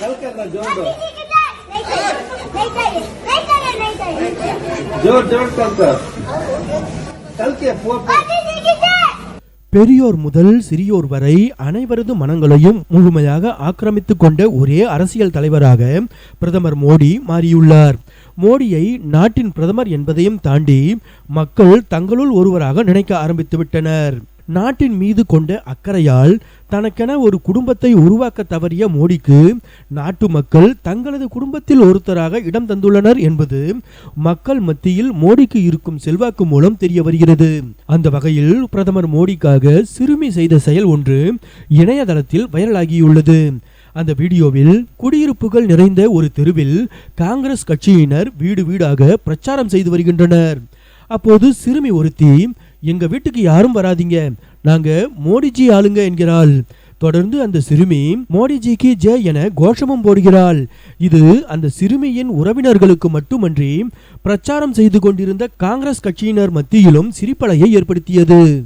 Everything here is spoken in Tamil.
Welcome, John. பெரியோர் முதல் சிறியோர் வரை அனைவரது மனங்களையும் முழுமையாக ஆக்கிரமித்து கொண்ட ஒரே அரசியல் தலைவராக பிரதமர் மோடி மாறியுள்ளார். மோடியை நாட்டின் பிரதமர் என்பதையும் தாண்டி மக்கள் தங்களுள் ஒருவராக நினைக்க ஆரம்பித்துவிட்டனர். நாட்டின் மீது கொண்ட அக்கறையால் தனக்கென ஒரு குடும்பத்தை உருவாக்க தவறிய மோடிக்கு நாட்டு மக்கள் தங்களது குடும்பத்தில் ஒருத்தராக இடம் தந்துள்ளனர் என்பது மக்கள் மத்தியில் மோடிக்கு இருக்கும் செல்வாக்கு மூலம் தெரிய வருகிறது. அந்த வகையில் பிரதமர் மோடிக்காக சிறுமி செய்த செயல் ஒன்று இணையதளத்தில் வைரலாகியுள்ளது. அந்த வீடியோவில் குடியிருப்புகள் நிறைந்த ஒரு தெருவில் காங்கிரஸ் கட்சியினர் வீடு வீடாக பிரச்சாரம் செய்து வருகின்றனர். அப்போது சிறுமி ஒருத்தி எங்கள் வீட்டுக்கு யாரும் வராதீங்க. நாங்கள் மோடிஜி ஆளுங்க என்கிறாள். தொடர்ந்து அந்த சிறுமி மோடிஜிக்கு ஜெய் என கோஷமும் போடுகிறாள். இது அந்த சிறுமியின் உறவினர்களுக்கு மட்டுமன்றி பிரச்சாரம் செய்து கொண்டிருந்த காங்கிரஸ் கட்சியினர் மத்தியிலும் சிரிப்பலையை ஏற்படுத்தியது.